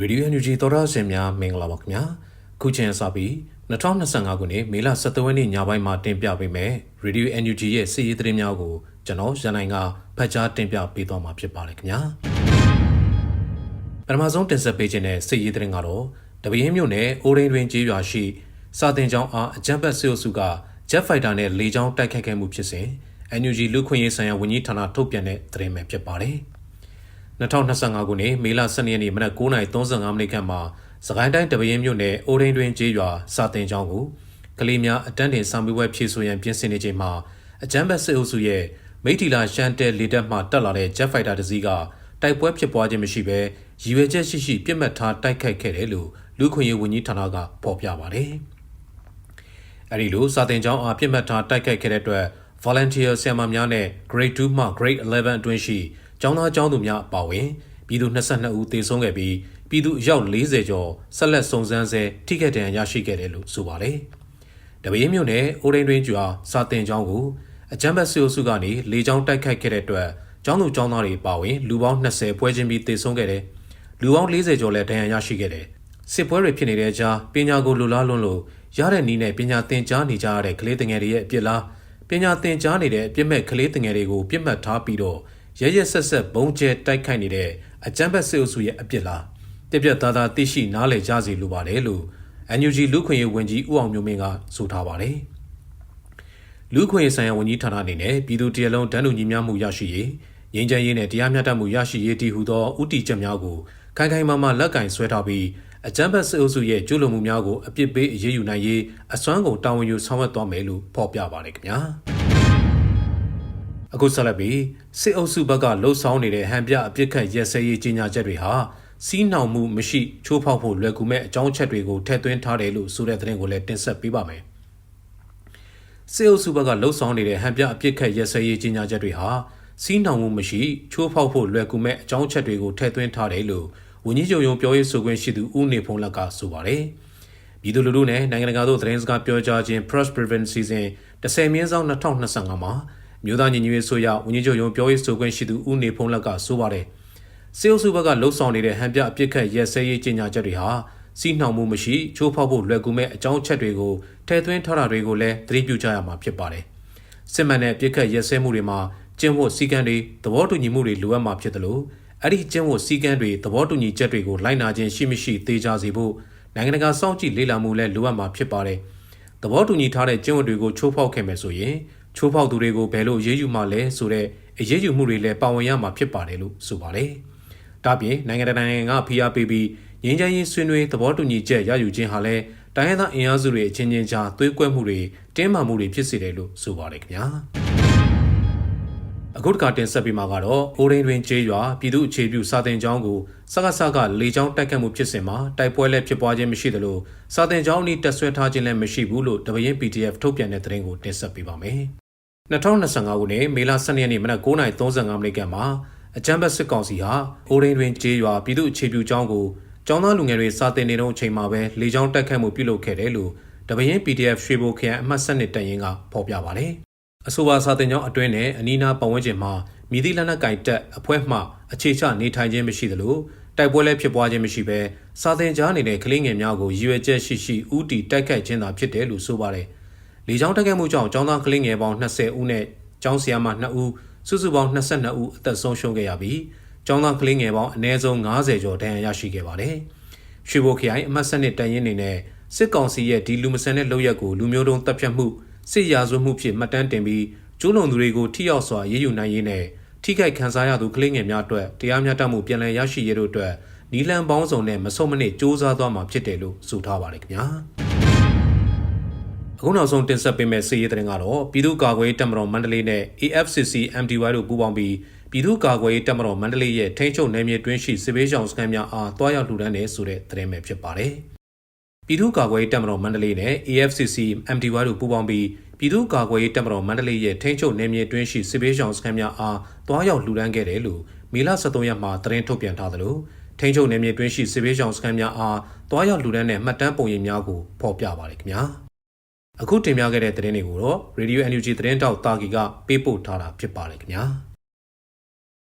ရေဒီယို NUG သောရရှင်များမင်္ဂလာပါခင်ဗျာခုချိန်စပြီး2025ခုနှစ်မေလ17ရက်နေ့ညပိုင်းမှာတင်ပြပေးမယ်ရေဒီယို NUG ရဲ့စီးရီးသတင်းများကိုကျွန်တော်ရန်နိုင်ကဖတ်ကြားတင်ပြပေးသွားမှာဖြစ်ပါတယ်ခင်ဗျာပထမဆုံးတင်ဆက်ပေးခြင်းတဲ့စီးရီးသတင်းကတော့တပင်းမြို့နယ်အိုရင်းတွင်ကျေးရွာရှိစာတင်ကျောင်းအားအကြမ်းဖက်ဆဲအုပ်စုက Jet Fighter နဲ့လေကြောင်းတိုက်ခိုက်ခဲ့မှုဖြစ်စဉ် NUG လူခွင့်ရေးဆိုင်ရာဝန်ကြီးဌာနထုတ်ပြန်တဲ့သတင်းပဲဖြစ်ပါတယ်။ 2025ခုနှစ်မေလ12ရက်နေ့မနက်9:35မိနစ်ခန့်မှာစကိုင်းတိုင်းတပင်းမြို့နယ်အိုရင်းတွင်ကျေးရွာစာတင်ကျောင်းကိုကလေးများအတန်းတင်ဆောင်ပြီးပွဲဖြည့်ဆို့ရန်ပြင်ဆင်နေချိန်မှာအကြမ်းဖက်စစ်အုပ်စုရဲ့မိထီလာရှန်တဲလေတပ်မှတက်လာတဲ့ Jet Fighter တစ်စီးကတိုက်ပွဲဖြစ်ပွားခြင်းမရှိဘဲရည်ရွယ်ချက်ရှိရှိပြစ်မှတ်ထားတိုက်ခိုက်ခဲ့တယ်လို့လူခွင့်ရေးဝန်ကြီးဌာနကဖော်ပြပါတယ်။အဲဒီလိုစာတင်ကျောင်းအားပြစ်မှတ်ထားတိုက်ခိုက်ခဲ့တဲ့အတွက် volunteer ဆရာမများနဲ့ grade 2မှ grade 11အတွင်းရှိ ကျောင်းသားကျောင်းသူများအပါအဝင်ပြည်သူ22ဦးသေဆုံးခဲ့ပြီးပြည်သူအယောက်40ကျော်ဆက်လက်စုံစမ်းဆဲထိခိုက်ဒဏ်ရာရရှိခဲ့တယ်လို့ဆိုပါတယ်။တပင်းမြို့နယ်အိုရင်းတွင်ကျွာစာတင်ကျောင်းကိုအကြမ်းဖက်စစ်အုပ်စုကနေလေကြောင်းတိုက်ခိုက်ခဲ့တဲ့အတွက်ကျောင်းသူကျောင်းသားတွေပါဝင်လူပေါင်း20ပွဲချင်းပြီးသေဆုံးခဲ့တယ်။လူပေါင်း40ကျော်လည်းဒဏ်ရာရရှိခဲ့တယ်။စစ်ပွဲတွေဖြစ်နေတဲ့ကြားပညာကိုလူလားလွန်းလို့ရတဲ့နည်းနဲ့ပညာသင်ကြားနေကြရတဲ့ကလေးငယ်တွေရဲ့အပြစ်လားပညာသင်ကြားနေတဲ့အပြစ်မဲ့ကလေးငယ်တွေကိုပြစ်မှတ်ထားပြီးတော့ ရရဆက်ဆက်ဘုံကျဲတိုက်ခိုက်နေတဲ့အကြမ်းဖက်စစ်အုပ်စုရဲ့အပြစ်လားတပြက်သားသားသိရှိနားလည်ကြစီလိုပါတယ်လို့ NUG လူခွင့်ရေးဝန်ကြီးဦးအောင်မျိုးမင်းကဆိုထားပါတယ်လူခွင့်ရေးဆိုင်ရာဝန်ကြီးဌာနအနေနဲ့ပြည်သူတရလုံးတန်းတူညီမျှမှုရရှိရေးငြိမ်းချမ်းရေးနဲ့တရားမျှတမှုရရှိရေးတည်ဟူသောဥတီချက်များကိုခိုင်ခိုင်မာမာလက်ကင်ဆွဲထားပြီးအကြမ်းဖက်စစ်အုပ်စုရဲ့ကျူးလွန်မှုများကိုအပြစ်ပေးအရေးယူနိုင်ရေးအစွမ်းကုန်တာဝန်ယူဆောင်ရွက်သွားမယ်လို့ဖော်ပြပါတယ်ခင်ဗျာ အခုဆက်လက်ပြီးစစ်အုပ်စုဘက်ကလှုပ်ဆောင်နေတဲ့ဟန်ပြအပြစ်ခတ်ရက်စဲရေးကြီးညာချက်တွေဟာစီးနှောင်မှုမရှိချိုးဖောက်ဖို့လွယ်ကူမဲ့အကြောင်းချက်တွေကိုထည့်သွင်းထားတယ်လို့ဆိုတဲ့သတင်းကိုလည်းတင်ဆက်ပေးပါမယ်စစ်အုပ်စုဘက်ကလှုပ်ဆောင်နေတဲ့ဟန်ပြအပြစ်ခတ်ရက်စဲရေးကြီးညာချက်တွေဟာစီးနှောင်မှုမရှိချိုးဖောက်ဖို့လွယ်ကူမဲ့အကြောင်းချက်တွေကိုထည့်သွင်းထားတယ်လို့ဝန်ကြီးချုပ်ရုံးပြောရေးဆိုခွင့်ရှိသူဦးနေဖုံးလက်ကဆိုပါတယ်ပြည်သူလူထုနဲ့နိုင်ငံတကာသို့သတင်းစကားပြောကြားခြင်း Press Privilege Season 10မြင်းဆောင်2025မှာ မြို့သားညီညွတ်ရေးဆိုရဝန်ကြီးချုပ်ရုံးပြောရေးဆိုခွင့်ရှိသူဦးနေဖုံးလက်ကဆိုပါတယ်စေအုပ်စုဘက်ကလှုပ်ဆောင်နေတဲ့ဟန်ပြအပြစ်ခတ်ရဲစဲရေးကြီးညာချက်တွေဟာစီးနှောင်မှုမရှိချိုးဖောက်ဖို့လွယ်ကူမဲ့အကြောင်းချက်တွေကိုထည့်သွင်းထားတာတွေကိုလည်းသတိပြုကြရမှာဖြစ်ပါတယ်စစ်မှန်တဲ့ပြစ်ခတ်ရဲစဲမှုတွေမှာကျင့်ဝတ်စည်းကမ်းတွေသဘောတူညီမှုတွေလိုအပ်မှာဖြစ်တယ်လို့အဲ့ဒီကျင့်ဝတ်စည်းကမ်းတွေသဘောတူညီချက်တွေကိုလိုက်နာခြင်းရှိမရှိသေချာစေဖို့နိုင်ငံတကာစောင့်ကြည့်လေ့လာမှုလည်းလိုအပ်မှာဖြစ်ပါတယ်သဘောတူညီထားတဲ့ကျင့်ဝတ်တွေကိုချိုးဖောက်ခဲ့မယ်ဆိုရင် ချိုးဖောက်သူတွေကိုဘယ်လိုရေးယူမှလဲဆိုတဲ့အရေးယူမှုတွေလည်းပါဝင်ရမှာဖြစ်ပါတယ်လို့ဆိုပါတယ်။ဒါပြင်နိုင်ငံတကာနိုင်ငံကဖိအားပေးပြီးငြိမ်းချမ်းရေးဆွေးနွေးသဘောတူညီချက်ရယူခြင်းဟာလည်းတိုင်းရင်းသားအင်အားစုတွေအချင်းချင်းကြားသွေးကွဲမှုတွေတင်းမာမှုတွေဖြစ်စေတယ်လို့ဆိုပါတယ်ခင်ဗျာ။အခုတခါတင်ဆက်ပြီးမှာကတော့အိုရင်းတွင်ကျေးရွာပြည်သူ့အခြေပြုစာတင်ကျောင်းကိုစကားစကားလေကျောင်းတိုက်ခတ်မှုဖြစ်စဉ်မှာတိုက်ပွဲလည်းဖြစ်ပွားခြင်းမရှိသလိုစာတင်ကျောင်းဤတက်ဆွဲထားခြင်းလည်းမရှိဘူးလို့တပင်း PDF ထုတ်ပြန်တဲ့သတင်းကိုတင်ဆက်ပေးပါမယ်။ 2025ခုနှစ်မေလ12ရက်နေ့မနက်9:35မိနစ်ကမှာအကြမ်းဖက်စစ်ကောင်စီဟာအိုရင်းတွင်ကျေးရွာပြည်သူ့အခြေပြုကျောင်းကိုကျောင်းသားလူငယ်တွေစာတင်နေတဲ့အချိန်မှာပဲလေကြောင်းတိုက်ခတ်မှုပြုလုပ်ခဲ့တယ်လို့တပင်း PDF ရွှေဘိုခရိုင်အမှတ်7နှစ်တရင်ကဖော်ပြပါတယ်။အဆိုပါစာတင်ကျောင်းအတွင်းနဲ့အနီးနားပတ်ဝန်းကျင်မှာမြည်သည့်လက်နက်ကင်တက်အဖွဲ့မှအခြေချနေထိုင်ခြင်းမရှိသလိုတိုက်ပွဲလည်းဖြစ်ပွားခြင်းမရှိဘဲစာတင်ကြားနေတဲ့ကလေးငယ်များကိုရည်ရွယ်ချက်ရှိရှိဥတီတိုက်ခိုက်ခြင်းသာဖြစ်တယ်လို့ဆိုပါတယ်။ လေကြောင်းတိုက်ခိုက်မှုကြောင့်ကျောင်းသားကလေးငယ်ပေါင်း20ဦးနဲ့ကျောင်းဆရာမ2ဦးစုစုပေါင်း22ဦးအသက်ဆုံးရှုံးခဲ့ရပြီးကျောင်းသားကလေးငယ်ပေါင်းအနည်းဆုံး90ကျော်ဒဏ်ရာရရှိခဲ့ပါတယ်။ရွှေဘိုခရိုင်အမှတ်စနစ်တန်ရင်နေနဲ့စစ်ကောင်စီရဲ့ဒီလူမဆန်တဲ့လုပ်ရက်ကိုလူမျိုးတုံးတပ်ဖြတ်မှုစစ်ရာဇဝမှုဖြစ်မှတ်တမ်းတင်ပြီးကျူးလွန်သူတွေကိုထိရောက်စွာရေးယူနိုင်ရေးနဲ့ထိခိုက်ခံစားရသူကလေးငယ်များအတွက်တရားမျှတမှုပြန်လည်ရရှိရေးတို့အတွက်နီလန်ပေါင်းစုံနဲ့မဆုံးမနစ်စ조사သွားမှာဖြစ်တယ်လို့ဆိုထားပါတယ်ခင်ဗျာ။ အခုနောက်ဆုံးတင်ဆက်ပေးမယ့်စီးရီးသတင်းကတော့ပြည်သူ့ကာကွယ်ရေးတပ်မတော်မန္တလေးနဲ့ AFCC MDY တို့ပူးပေါင်းပြီးပြည်သူ့ကာကွယ်ရေးတပ်မတော်မန္တလေးရဲ့ထိန်းချုပ်နယ်မြေတွင်းရှိစစ်ဘေးရှောင်စခန်းများအားတွားရောက်လှူဒန်းနေဆိုတဲ့သတင်းပဲဖြစ်ပါတယ်။ပြည်သူ့ကာကွယ်ရေးတပ်မတော်မန္တလေးနဲ့ AFCC MDY တို့ပူးပေါင်းပြီးပြည်သူ့ကာကွယ်ရေးတပ်မတော်မန္တလေးရဲ့ထိန်းချုပ်နယ်မြေတွင်းရှိစစ်ဘေးရှောင်စခန်းများအားတွားရောက်လှူဒန်းခဲ့တယ်လို့မေလ23ရက်မှာသတင်းထုတ်ပြန်ထားသလိုထိန်းချုပ်နယ်မြေတွင်းရှိစစ်ဘေးရှောင်စခန်းများအားတွားရောက်လှူဒန်းတဲ့မှတ်တမ်းပုံရိပ်များကိုဖော်ပြပါတယ်ခင်ဗျာ။ အခုတင်ပြခဲ့တဲ့သတင်းတွေကိုတော့ Radio NUG သတင်းတောက်တာဂီကပေးပို့ထားတာဖြစ်ပါတယ်ခင်ဗျာ။